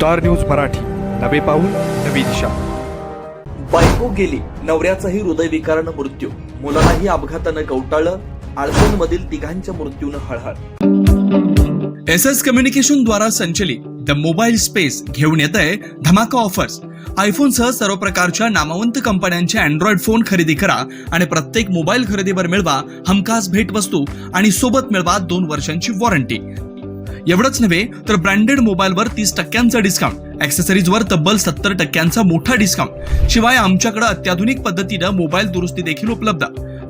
Star news Marathi. नवे पाऊल नवी दिशा. बायको गेली नवऱ्याचाही हृदयविकारानं मृत्यू. मुलालाही अपघातानं कवटाळलं आळसणमधील तिघांच्या मृत्यूनं हळहळ. एस एस कम्युनिकेशन द्वारा संचलित द मोबाईल स्पेस घेऊन येत आहे धमाका ऑफर्स. आयफोन सह सर्व प्रकारच्या नामवंत कंपन्यांचे अँड्रॉइड फोन खरेदी करा आणि प्रत्येक मोबाईल खरेदीवर मिळवा हमखास भेटवस्तू आणि सोबत मिळवा दोन वर्षांची वॉरंटी एवढंच नव्हे तर ब्रँडेड मोबाईलवर तीस टक्क्यांचा डिस्काउंट ऍक्सेसरीजवर तब्बल सत्तर टक्क्यांचा मोठा डिस्काउंट शिवाय आमच्याकडे अत्याधुनिक पद्धतीनं मोबाईल दुरुस्ती देखील उपलब्ध.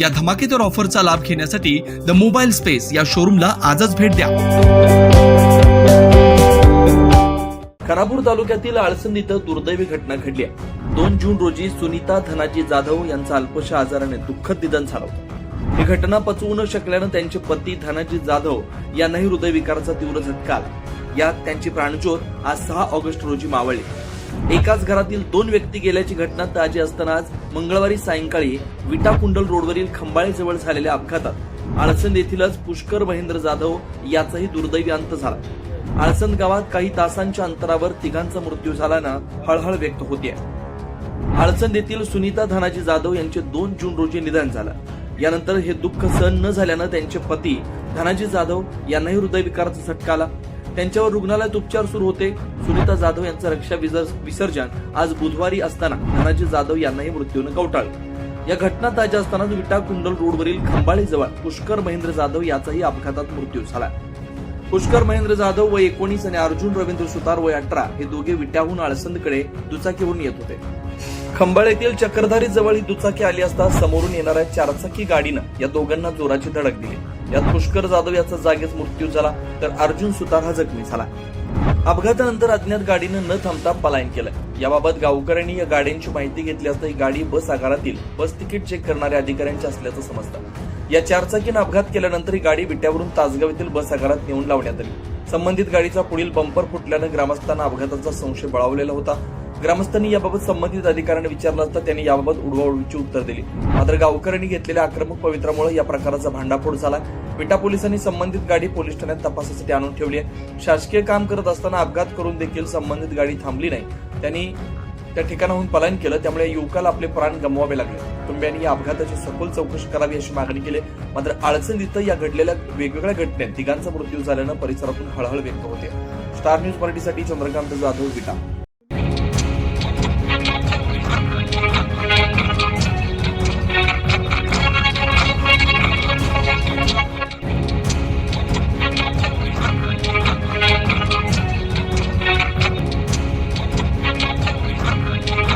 या धमाकेदार ऑफरचा लाभ घेण्यासाठी द मोबाईल स्पेस या शोरूमला आजच भेट द्या. करापूर तालुक्यातील आळसंद इथं दुर्दैवी घटना घडली आहे. दोन जून रोजी सुनीता धनाजी जाधव यांचं अल्पशा आजाराने दुःखद निधन झालं होतं. ही घटना पचवू न शकल्यानं त्यांचे पती धनाजी जाधव यांनाही हृदयविकाराचा तीव्र झटका यात त्यांची प्राणज्योत आज सहा ऑगस्ट रोजी मावळली. एकाच घरातील दोन व्यक्ती गेल्याची घटना ताजी असतानाच मंगळवारी सायंकाळी विटा कुंडल रोडवरील खंबाळेजवळ झालेल्या अपघातात आळसंद येथीलच पुष्कर महेंद्र जाधव याचाही दुर्दैवी अंत झाला. आळसंद गावात काही तासांच्या अंतरावर तिघांचा मृत्यू झाल्यानं हळहळ व्यक्त होते आळसंद येथील सुनीता धनाजी जाधव यांचे दोन जून रोजी निधन झालं. यानंतर हे दुःख सहन न झाल्यानं त्यांचे पती धनाजी जाधव यांनाही हृदयविकाराचा झटका आला. त्यांच्यावर रुग्णालयात उपचार सुरू होते. सुनीता जाधव यांचं रक्षा विसर्जन आज बुधवारी असताना धनाजी जाधव यांनाही मृत्यूनं कवटाळलं. या घटना ताज्या असताना विटा कुंडल रोडवरील खंबाळेजवळ पुष्कर महेंद्र जाधव याचाही अपघातात मृत्यू झाला. पुष्कर महेंद्र जाधव वय एकोणीस आणि अर्जुन रवींद्र सुतार वय अठरा हे दोघे विट्याहून आळसंदकडे दुचाकीवरून येत होते. खंबाळ येथील चक्रधारी जवळ ही दुचाकी आली असता समोरून येणाऱ्या चारचाकी गाडीनं या दोघांना जोराची धडक दिली. यात पुष्कर जाधव याचा जागीच मृत्यू झाला तर अर्जुन सुतार हा जखमी झाला. अपघातानंतर अज्ञात गाडीनं न थांबता पलायन केलं. याबाबत गावकऱ्यांनी या गाड्यांची माहिती घेतली असता ही गाडी बस आगारातील बस तिकीट चेक करणाऱ्या अधिकाऱ्यांची असल्याचं समजतं. या चारचाकीनं अपघात केल्यानंतर ही गाडी विट्यावरून तासगाव येथील बस आगारात नेऊन लावण्यात आली. संबंधित गाडीचा पुढील बंपर फुटल्यानं ग्रामस्थांना अपघाताचा संशय बळावलेला होता. ग्रामस्थांनी याबाबत संबंधित अधिकाऱ्यांनी विचारलं असता त्यांनी याबाबत उडवाउडवीची उत्तर दिली. मात्र गावकऱ्यांनी घेतलेल्या आक्रमक पवित्रामुळे या प्रकाराचा भांडाफोड झाला. विटा पोलिसांनी संबंधित गाडी पोलीस ठाण्यात तपासासाठी आणून ठेवली आहे. शासकीय काम करत असताना अपघात करून देखील संबंधित गाडी थांबली नाही. त्यांनी त्या ठिकाणाहून पलायन केलं. त्यामुळे या युवकाला आपले प्राण गमवावे लागले. कुटुंबियांनी या अपघाताची सखोल चौकशी करावी अशी मागणी केली मात्र आळसंद इथं या घडलेल्या वेगवेगळ्या घटनेत तिघांचा मृत्यू झाल्यानं परिसरातून हळहळ व्यक्त होते. स्टार न्यूज मराठीसाठी चंद्रकांत जाधव विटा.